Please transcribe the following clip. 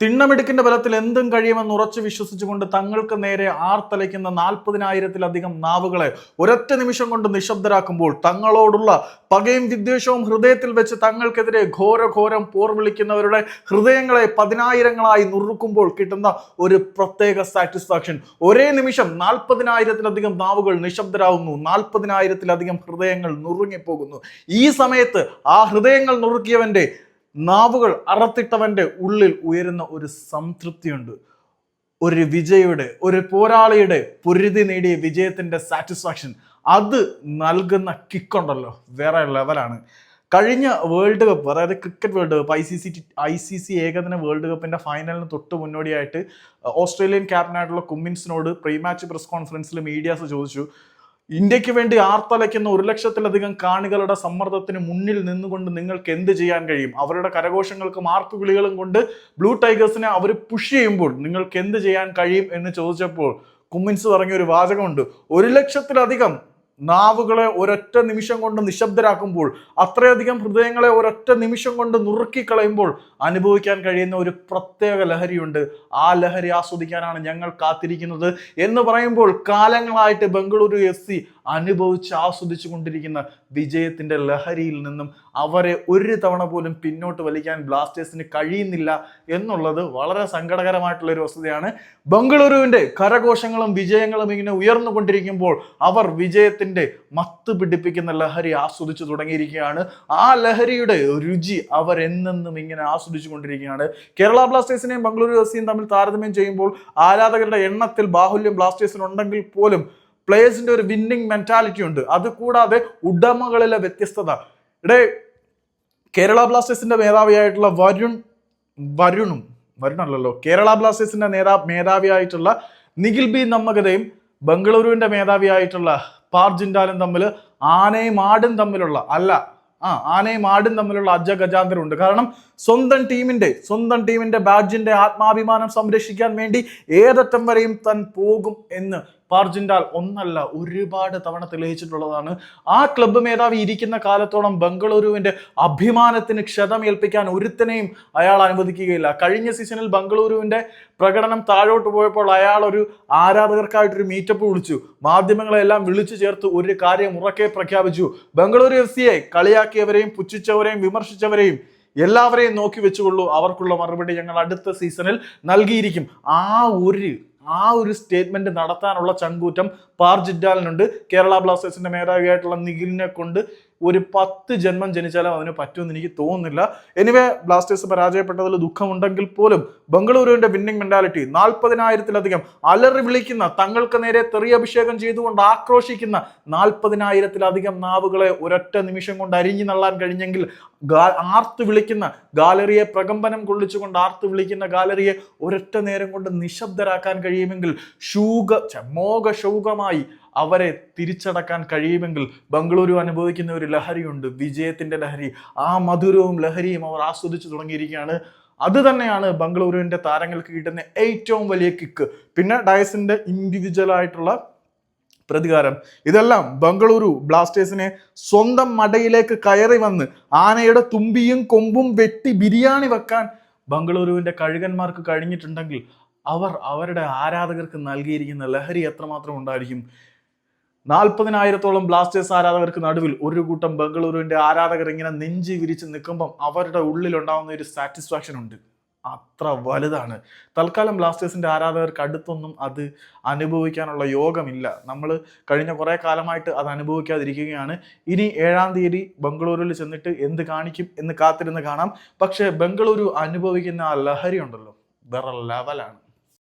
തിണ്ണമിടുക്കിന്റെ ബലത്തിൽ എന്തും കഴിയുമെന്ന് ഉറച്ചു വിശ്വസിച്ചുകൊണ്ട് തങ്ങൾക്ക് നേരെ ആർത്തലയ്ക്കുന്ന നാൽപ്പതിനായിരത്തിലധികം നാവുകളെ ഒരൊറ്റ നിമിഷം കൊണ്ട് നിശബ്ദരാക്കുമ്പോൾ തങ്ങളോടുള്ള പകയും വിദ്വേഷവും ഹൃദയത്തിൽ വെച്ച് തങ്ങൾക്കെതിരെ ഘോരഘോരം പോർ വിളിക്കുന്നവരുടെ ഹൃദയങ്ങളെ പതിനായിരങ്ങളായി നുറുക്കുമ്പോൾ കിട്ടുന്ന ഒരു പ്രത്യേക സാറ്റിസ്ഫാക്ഷൻ. ഒരേ നിമിഷം നാൽപ്പതിനായിരത്തിലധികം നാവുകൾ നിശബ്ദരാകുന്നു നാൽപ്പതിനായിരത്തിലധികം ഹൃദയങ്ങൾ നുറുങ്ങിപ്പോകുന്നു. ഈ സമയത്ത് ആ ഹൃദയങ്ങൾ നുറുക്കിയവന്റെ നാവുകൾ അറത്തിട്ടവന്റെ ഉള്ളിൽ ഉയരുന്ന ഒരു സംതൃപ്തിയുണ്ട്. ഒരു വിജയുടെ ഒരു പോരാളിയുടെ പൊരുതി നേടിയ വിജയത്തിന്റെ സാറ്റിസ്ഫാക്ഷൻ അത് നൽകുന്ന കിക്കുണ്ടല്ലോ വേറെ ലെവലാണ് കഴിഞ്ഞ വേൾഡ് കപ്പ് അതായത് cricket world cup I C C I C C ഏകദിന വേൾഡ് കപ്പിന്റെ ഫൈനലിന് തൊട്ട് മുന്നോടിയായിട്ട് ഓസ്ട്രേലിയൻ ക്യാപ്റ്റനായിട്ടുള്ള കുമ്മിൻസിനോട് പ്രീ മാച്ച് പ്രസ് കോൺഫറൻസിൽ മീഡിയാസ് ചോദിച്ചു. ഇന്ത്യയ്ക്ക് വേണ്ടി ആർത്തലയ്ക്കുന്ന ഒരു ലക്ഷത്തിലധികം കാണികളുടെ സമ്മർദ്ദത്തിന് മുന്നിൽ നിന്നുകൊണ്ട് നിങ്ങൾക്ക് എന്ത് ചെയ്യാൻ കഴിയും? അവരുടെ കരഘോഷങ്ങൾക്കും ആർപ്പ് വിളികളും കൊണ്ട് ബ്ലൂ ടൈഗേഴ്സിനെ അവർ പുഷ് ചെയ്യുമ്പോൾ നിങ്ങൾക്ക് എന്ത് ചെയ്യാൻ കഴിയും എന്ന് ചോദിച്ചപ്പോൾ കുമ്മിൻസ് പറഞ്ഞ ഒരു വാചകമുണ്ട്. ഒരു ലക്ഷത്തിലധികം നാവുകളെ ഒരൊറ്റ നിമിഷം കൊണ്ട് നിശബ്ദരാക്കുമ്പോൾ അത്രയധികം ഹൃദയങ്ങളെ ഒരൊറ്റ നിമിഷം കൊണ്ട് നുറുക്കിക്കളയുമ്പോൾ അനുഭവിക്കാൻ കഴിയുന്ന ഒരു പ്രത്യേക ലഹരിയുണ്ട്. ആ ലഹരി ആസ്വദിക്കാനാണ് ഞങ്ങൾ കാത്തിരിക്കുന്നത് എന്ന് പറയുമ്പോൾ കാലങ്ങളായിട്ട് ബംഗളൂരു എഫ് സി അനുഭവിച്ച് ആസ്വദിച്ചു കൊണ്ടിരിക്കുന്ന വിജയത്തിന്റെ ലഹരിയിൽ നിന്നും അവരെ ഒരു തവണ പോലും പിന്നോട്ട് വലിക്കാൻ ബ്ലാസ്റ്റേഴ്സിന് കഴിയുന്നില്ല എന്നുള്ളത് വളരെ സങ്കടകരമായിട്ടുള്ള ഒരു വസ്തുതയാണ്. ബംഗളൂരുവിന്റെ കരഘോഷങ്ങളും വിജയങ്ങളും ഇങ്ങനെ ഉയർന്നുകൊണ്ടിരിക്കുമ്പോൾ അവർ വിജയത്തിന്റെ മത്ത് പിടിപ്പിക്കുന്ന ലഹരി ആസ്വദിച്ചു തുടങ്ങിയിരിക്കുകയാണ്. ആ ലഹരിയുടെ രുചി അവർ എന്നെന്നും ഇങ്ങനെ ആസ്വദിച്ചു കൊണ്ടിരിക്കുകയാണ്. കേരള ബ്ലാസ്റ്റേഴ്സിനെയും ബംഗളൂരു എഫ് സിയും തമ്മിൽ താരതമ്യം ചെയ്യുമ്പോൾ ആരാധകരുടെ എണ്ണത്തിൽ ബാഹുല്യം ബ്ലാസ്റ്റേഴ്സിനുണ്ടെങ്കിൽ പോലും പ്ലേയേഴ്സിന്റെ ഒരു വിന്നിങ് മെന്റാലിറ്റി ഉണ്ട്. അത് കൂടാതെ ഉടമകളിലെ വ്യത്യസ്തത. ഇവിടെ കേരള ബ്ലാസ്റ്റേഴ്സിന്റെ മേധാവിയായിട്ടുള്ള വരുൺ വരുണും വരുണല്ലോ കേരള ബ്ലാസ്റ്റേഴ്സിന്റെ നേതാ മേധാവിയായിട്ടുള്ള നിഖിൽ ബി നമ്മകതയും ബംഗളൂരുവിന്റെ മേധാവിയായിട്ടുള്ള പാർജിൻഡാലും തമ്മിൽ ആനയും ആടും തമ്മിലുള്ള അല്ല ആ ആനയും ആടും തമ്മിലുള്ള അജ ഗജാന്തരമുണ്ട്. കാരണം സ്വന്തം ടീമിന്റെ സ്വന്തം ടീമിന്റെ ബാഡ്ജിന്റെ ആത്മാഭിമാനം സംരക്ഷിക്കാൻ വേണ്ടി ഏതറ്റം വരെയും താൻ പോകും എന്ന് പാർജിൻഡാൽ ഒന്നല്ല ഒരുപാട് തവണ തെളിയിച്ചിട്ടുള്ളതാണ്. ആ ക്ലബ്ബ് മേധാവി ഇരിക്കുന്ന കാലത്തോളം ബംഗളൂരുവിന്റെ അഭിമാനത്തിന് ക്ഷതമേൽപ്പിക്കാൻ ഒരുത്തനെയും അയാൾ അനുവദിക്കുകയില്ല. കഴിഞ്ഞ സീസണിൽ ബംഗളൂരുവിന്റെ പ്രകടനം താഴോട്ട് പോയപ്പോൾ അയാൾ ഒരു ആരാധകർക്കായിട്ടൊരു മീറ്റപ്പ് വിളിച്ചു. മാധ്യമങ്ങളെല്ലാം വിളിച്ചു ചേർത്ത് ഒരു കാര്യം ഉറക്കെ പ്രഖ്യാപിച്ചു. ബംഗളൂരു എഫ് സിയെ കളിയാക്കിയവരെയും പുച്ഛിച്ചവരെയും വിമർശിച്ചവരെയും എല്ലാവരെയും നോക്കി വെച്ചുകൊള്ളൂ. അവർക്കുള്ള മറുപടി ഞങ്ങൾ അടുത്ത സീസണിൽ നൽകിയിരിക്കും. ആ ഒരു ആ ഒരു സ്റ്റേറ്റ്മെന്റ് നടത്താനുള്ള ചങ്കൂറ്റം പാർജിറ്റാലിനുണ്ട്. കേരള ബ്ലാസ്റ്റേഴ്സിന്റെ മേധാവിയായിട്ടുള്ള നിഖിലിനെ കൊണ്ട് ഒരു പത്ത് ജന്മം ജനിച്ചാലും അവന് പറ്റുമെന്ന് എനിക്ക് തോന്നുന്നില്ല. എനിവേ ബ്ലാസ്റ്റേഴ്സ് പരാജയപ്പെട്ടതിൽ ദുഃഖമുണ്ടെങ്കിൽ പോലും ബംഗളൂരുവിന്റെ വിന്നിംഗ് മെന്റാലിറ്റി നാൽപ്പതിനായിരത്തിലധികം അലറി വിളിക്കുന്ന തങ്ങൾക്ക് നേരെ തെറിയഭിഷേകം ചെയ്തുകൊണ്ട് ആക്രോശിക്കുന്ന നാൽപ്പതിനായിരത്തിലധികം നാവുകളെ ഒരൊറ്റ നിമിഷം കൊണ്ട് അരിഞ്ഞു നള്ളാൻ കഴിഞ്ഞെങ്കിൽ ആർത്തു വിളിക്കുന്ന ഗാലറിയെ പ്രകമ്പനം കൊള്ളിച്ചുകൊണ്ട് ആർത്ത് വിളിക്കുന്ന ഗാലറിയെ ഒരൊറ്റ നേരം കൊണ്ട് നിശബ്ദരാക്കാൻ കഴിയുമെങ്കിൽ ശൂക മോഹശൗകമായി അവരെ തിരിച്ചടക്കാൻ കഴിയുമെങ്കിൽ ബംഗളൂരു അനുഭവിക്കുന്ന ഒരു ലഹരിയുണ്ട് വിജയത്തിന്റെ ലഹരി. ആ മധുരവും ലഹരിയും അവർ ആസ്വദിച്ചു തുടങ്ങിയിരിക്കുകയാണ്. അത് തന്നെയാണ് ബംഗളൂരുവിന്റെ താരങ്ങൾക്ക് കിട്ടുന്ന ഏറ്റവും വലിയ കിക്ക് പിന്നെ ഡയസിന്റെ ഇൻഡിവിജ്വൽ ആയിട്ടുള്ള പ്രതികാരം. ഇതെല്ലാം ബംഗളൂരു ബ്ലാസ്റ്റേഴ്സിനെ സ്വന്തം മടയിലേക്ക് കയറി വന്ന് ആനയുടെ തുമ്പിയും കൊമ്പും വെട്ടി ബിരിയാണി വെക്കാൻ ബംഗളൂരുവിന്റെ കഴുകന്മാർക്ക് കഴിഞ്ഞിട്ടുണ്ടെങ്കിൽ അവർ അവരുടെ ആരാധകർക്ക് നൽകിയിരിക്കുന്ന ലഹരി എത്രമാത്രം ഉണ്ടായിരിക്കും? നാൽപ്പതിനായിരത്തോളം ബ്ലാസ്റ്റേഴ്സ് ആരാധകർക്ക് നടുവിൽ ഒരു കൂട്ടം ബംഗളൂരുവിന്റെ ആരാധകർ ഇങ്ങനെ നെഞ്ചി വിരിച്ച് നിൽക്കുമ്പം അവരുടെ ഉള്ളിൽ ഉണ്ടാവുന്ന ഒരു സാറ്റിസ്ഫാക്ഷൻ ഉണ്ട്. അത്ര വലുതാണ്. തൽക്കാലം ബ്ലാസ്റ്റേഴ്സിന്റെ ആരാധകർക്ക് അടുത്തൊന്നും അത് അനുഭവിക്കാനുള്ള യോഗമില്ല. നമ്മൾ കഴിഞ്ഞ കുറേ കാലമായിട്ട് അത് അനുഭവിക്കാതിരിക്കുകയാണ്. ഇനി ഏഴാം തീയതി ബംഗളൂരുവിൽ ചെന്നിട്ട് എന്ത് കാണിക്കും എന്ന് കാത്തിരുന്ന് കാണാം. പക്ഷേ ബംഗളൂരു അനുഭവിക്കുന്ന ആ ലഹരി ഉണ്ടല്ലോ. വേറെ ലെവലാണ്